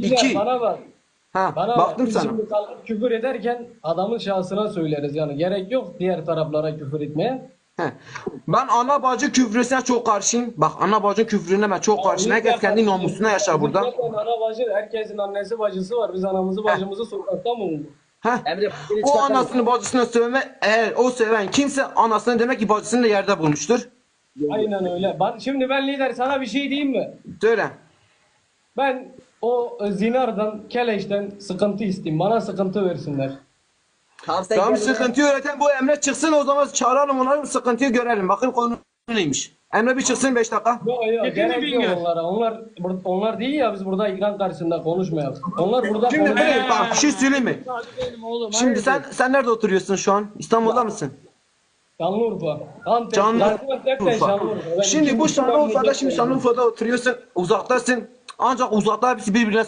Güzel, İki. Bana bak. Ha, Bana bak. baktım Biz sana. Şimdi kalkıp küfür ederken adamın şahsına söyleriz yani. Gerek yok diğer taraflara küfür etmeye. He. Ben ana bacı küfrüne çok karşıyım. Bak ana bacı küfrüne ben çok karşıyım. Herkes kendi namusuna yaşar burada. Ana bacı, herkesin annesi bacısı var. Biz anamızı bacımızı sokakta mı bulduk? Heh. Emre O anasını bacısına sövme eğer o seven kimse anasını demek ki bacısını da yerde bulmuştur. Aynen öyle. Ben, şimdi ben lider sana bir şey diyeyim mi? Söyle. Ben o zinardan, keleşten sıkıntı isteyeyim. Bana sıkıntı versinler. Tamam sen Tamam gel. sıkıntı öğreten bu Emre çıksın o zaman çağıralım onları sıkıntıyı görelim. Bakın konu neymiş. Emre bir çıksın 5 dakika. Yok yok Hepimiz gerek yok bilmiyor. onlara. Onlar bur- onlar değil ya biz burada ekran karşısında konuşmayalım. Onlar burada Şimdi konuşuyor. böyle bak bir şey söyleyeyim mi? Hadi benim oğlum. Şimdi sen sen nerede oturuyorsun şu an? İstanbul'da mısın? Şanlıurfa. Antep. Şanlıurfa. Gaziantep'ten Şanlıurfa. Ben Şimdi bu buçuk Şanlıurfa'da şimdi. Şanlıurfa'da oturuyorsun uzaktasın. Ancak uzakta hepsi birbirine